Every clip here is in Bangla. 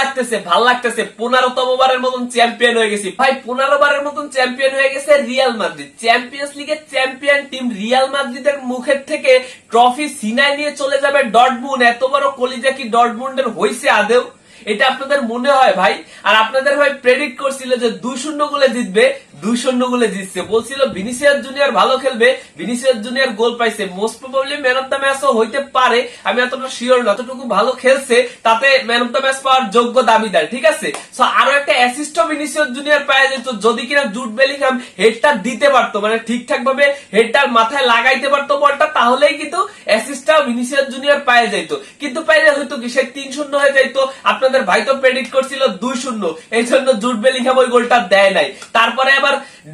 লাগতেছে, ভালো লাগতেছে। পনেরোতম বারের মতন চ্যাম্পিয়ন হয়ে গেছি। ভাই, পনেরো বারের মতন চ্যাম্পিয়ন হয়ে গেছে রিয়াল মাদ্রিদ চ্যাম্পিয়ন্স লিগের চ্যাম্পিয়ন টিম রিয়াল মাদ্রিদের মুখের থেকে ট্রফি সিনাই নিয়ে চলে যাবে ডটবুন এত বড় কলিজা কি ডটমুন্ডের হয়েছে আদেও এটা আপনাদের মনে হয়, ভাই? আর আপনাদের ভাই প্রেডিক্ট করছিল যে দুই শূন্য গোলে জিতবে। দুই শূন্য গোলে জিতছে। বলছিল ভিনিসিয়াস জুনিয়র ভালো খেলবে, ভিনিসিয়াস জুনিয়র গোল পাইছে। Most probably man of the হইতে পারে, আমি এতটা শিওর যতটুকু ভালো খেলছে, তাতে ম্যান অফ দ্য ম্যাচ পাওয়ার যোগ্য দাবিদার, ঠিক আছে? সো আরও একটা অ্যাসিস্ট ভিনিসিয়াস জুনিয়র পাওয়া যেত, যদি কিনা জুট বেলিংহাম হেডটা দিতে পারতো মানে ঠিকঠাক ভাবে হেডটার মাথায় লাগাইতে পারতো বলটা, তাহলেই কিন্তু অ্যাসিস্টটা ভিনিসিয়াস জুনিয়র পাওয়া যাইতো। কিন্তু পাইলে হয়তো কি, সে তিন শূন্য হয়ে যাইতো, আপনাদের ভাই তো প্রেডিক্ট করছিল দুই শূন্য এই জন্য জুট বেলিংহাম ওই গোলটা দেয় নাই। তারপরে আবার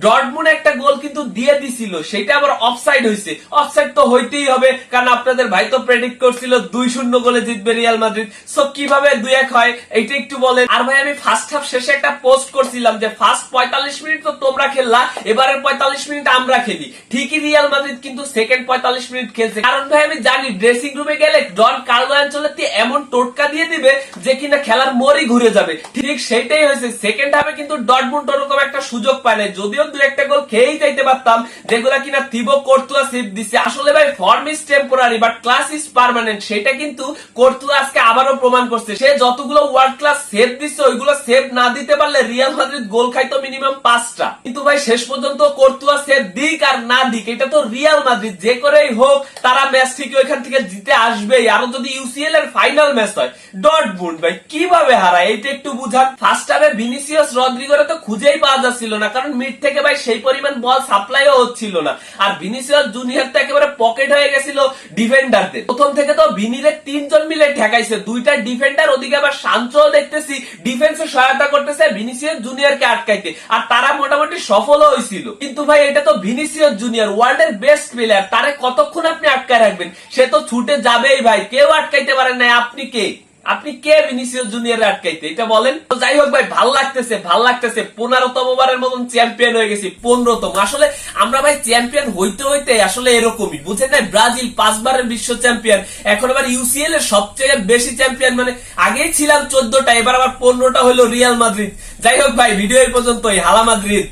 ডটমুন একটা গোল কিন্তু দিয়ে দিছিল, সেটা আবার অফসাইড হয়েছে অফসাইড তো হইতেই হবে, কারণ আপনাদের ভাই তো প্রেডিক্ট করছিল দুই শূন্য গোলে জিতবে রিয়াল মাদ্রিদ সো কীভাবে দুই এক হয়, এইটা একটু বলেন। আর ভাই, আমি ফার্স্ট হাফ শেষে একটা পোস্ট করছিলাম যে ফার্স্ট পঁয়তাল্লিশ মিনিট তো তোমরা খেললা, এবারের পঁয়তাল্লিশ মিনিট আমরা খেলি। ঠিকই রিয়াল মাদ্রিদ কিন্তু সেকেন্ড পঁয়তাল্লিশ মিনিট খেলছে। কারণ ভাই, আমি জানি ড্রেসিং রুমে গেলে ডন কার্লো অ্যাঞ্চলেত্তি এমন টোটকা দিয়ে দিবে যে কিনা খেলার মোড়ই ঘুরে যাবে। ঠিক সেটাই হয়েছে। সেকেন্ড হাফে কিন্তু ডটমুন্ড ওরকম একটা সুযোগ পায় নাই যদিও দু একটা গোল খেয়েই যাইতে পারতাম, যেগুলা কিনা থিবো কোর্তুয়া সেভ দিছে। আসলে ভাই form is temporary but class is permanent সেটা কিন্তু কোর্তুয়া আজকে আবারও প্রমাণ করছে। সে যতগুলো ওয়ার্ল্ড ক্লাস সেভ দিচ্ছে ওইগুলো সেভ না দিতে পারলে রিয়াল মাদ্রিদ গোল খাইতো মিনিমাম পাঁচটা। কিন্তু ভাই, শেষ পর্যন্ত কোর্তুয়া সেভ দিক আর না দিক, এটা তো রিয়াল মাদ্রিদ যে করেই হোক, তারা ম্যাচ থেকে ওইখান থেকে জিতে আসবেই। আরও যদি ইউসিএল এর ফাইনাল ম্যাচ হয় ডট বুন ভাই, কীভাবে হারায়? এইটা একটু বুঝান। ফার্স্ট হাফে ভিনিসিয়াস রদ্রিগোরে তো খুঁজেই পাওয়া যাচ্ছিল না, কারণ মিড থেকে ভাই, সেই পরিমাণ বল সাপ্লাইও হচ্ছিল না। আর ভিনিসিয়াস জুনিয়র তো একেবারে পকেট হয়ে গেছিল ডিফেন্ডারদের প্রথম থেকে তো তিনজন মিলে ঠেকাইছে। দুইটা ডিফেন্ডার ওদিকে আবার দেখতেছি ডিফেন্সে সহায়তা করতেছে ভিনিসিয়াস জুনিয়রকে আটকাইতে। আর তারা মোটামুটি সফলও হয়েছিল কিন্তু ভাই, এটা তো ভিনিসিয়াস জুনিয়র ওয়ার্ল্ডের বেস্ট প্লেয়ার তারে কতক্ষণ আপনি আটকায় রাখবেন? সে তো ছুটে যাবেই ভাই, কেউ আটকাইতে পারেন না আপনি কে? আপনি কে ভিনিসিয়াস জুনিয়র আটকাইতে? এটা বলেন। তো যাই হোক ভাই, ভালো লাগতেছে ভালো লাগতেছে। পনেরোতম বারের মতন চ্যাম্পিয়ন হয়ে গেছি, পনেরোতম। আসলে আমরা ভাই চ্যাম্পিয়ন হইতে হইতে আসলে এরকমই। বুঝেন না ব্রাজিল পাঁচবারের বিশ্ব চ্যাম্পিয়ন। এখন আবার ইউসিএল এর সবচেয়ে বেশি চ্যাম্পিয়ন মানে আগেই ছিলাম চোদ্দটা, এবার আবার পনেরোটা হলো রিয়াল মাদ্রিদ। যাই হোক ভাই, ভিডিও এই পর্যন্তই। হালা মাদ্রিদ।